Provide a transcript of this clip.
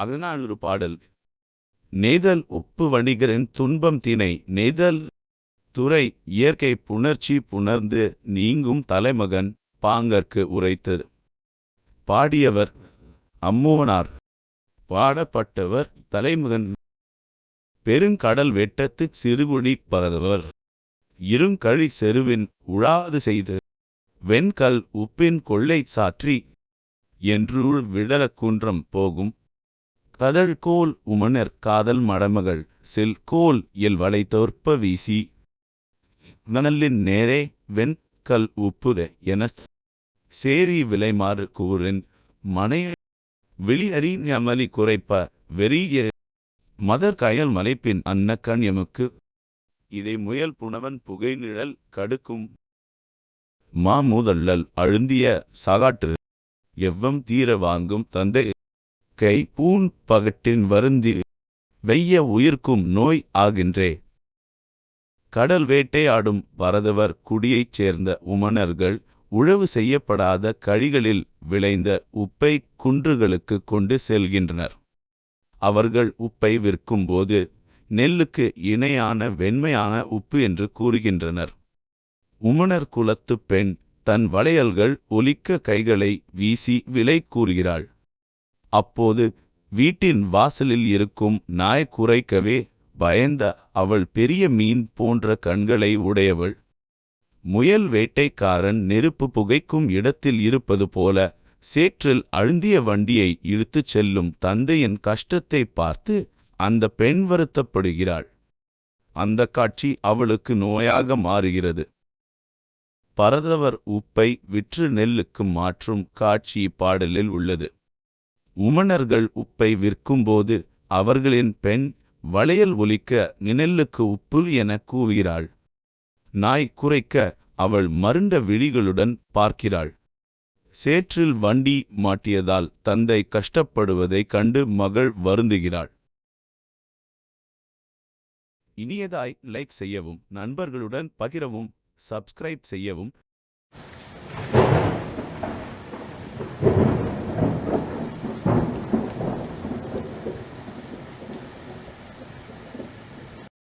அகநானூறு பாடல். நெய்தல் உப்பு வணிகரின் துன்பம் தினை நெய்தல் துறை இயற்கை புணர்ச்சி புணர்ந்து நீங்கும் தலைமகன் பாங்கற்கு உரைத்து. பாடியவர் அம்முவனார். பாடப்பட்டவர் தலைமகன் பெருங்கடல் வெட்டத்துச் சிறுகுடி பரதவர். இருங்கழி செருவின் உழாது செய்து வெண்கல் உப்பின் கொள்ளை சாற்றி என்றுள் விடலக்குன்றம் போகும் கதழ் கதழ்கோல் உமனர் காதல் மடமகள் செல் கோல் எல் வளை தோற்ப வீசி. நனலின் நேரே வெண் கல் உப்புர என சேரி விலைமாறு கூறின் மனை வெளியறி ஞமலி குறைப்ப வெறிய மதர் கயல் மலைப்பின் அன்னக்கண் கண் எமக்கு. இதை முயல் புனவன் புகை நிழல் கடுக்கும். மாமூதள்ளல் அழுந்திய சாகாட்டு. எவ்வம் தீர வாங்கும் தந்தை கை பூண் பகட்டின் வருந்தி வெய்ய உயிர்க்கும் நோய் ஆகின்றே. கடல் வேட்டையாடும் பரதவர் குடியைச் சேர்ந்த உமணர்கள் உழவு செய்யப்படாத கழிகளில் விளைந்த உப்பை குன்றுகளுக்கு கொண்டு செல்கின்றனர். அவர்கள் உப்பை விற்கும்போது நெல்லுக்கு இணையான வெண்மையான உப்பு என்று கூறுகின்றனர். உமணர் குலத்துப் பெண் தன் வளையல்கள் ஒலிக்க கைகளை வீசி விலை கூறுகிறாள். அப்போது வீட்டின் வாசலில் இருக்கும் நாய் குறைக்கவே பயந்த அவள் பெரிய மீன் போன்ற கண்களை உடையவள். முயல் வேட்டைக்காரன் நெருப்பு புகைக்கும் இடத்தில் இருப்பது போல சேற்றில் அழுந்திய வண்டியை இழுத்துச் செல்லும் தந்தையின் கஷ்டத்தை பார்த்து அந்த பெண் வருத்தப்படுகிறாள். அந்த காட்சி அவளுக்கு நோயாக மாறுகிறது. பரதவர் உப்பை விற்று நெல்லுக்கு மாற்றும் காட்சி பாடலில் உள்ளது. உமணர்கள் உப்பை விற்கும்போது அவர்களின் பெண் வளையல் ஒலிக்க நினெல்லுக்கு உப்பு என கூவுகிறாள். நாய் குறைக்க அவள் மருண்ட விழிகளுடன் பார்க்கிறாள். சேற்றில் வண்டி மாட்டியதால் தந்தை கஷ்டப்படுவதைக் கண்டு மகள் வருந்துகிறாள். இனியதாய் லைக் செய்யவும் நண்பர்களுடன் பகிரவும் சப்ஸ்கிரைப் செய்யவும்.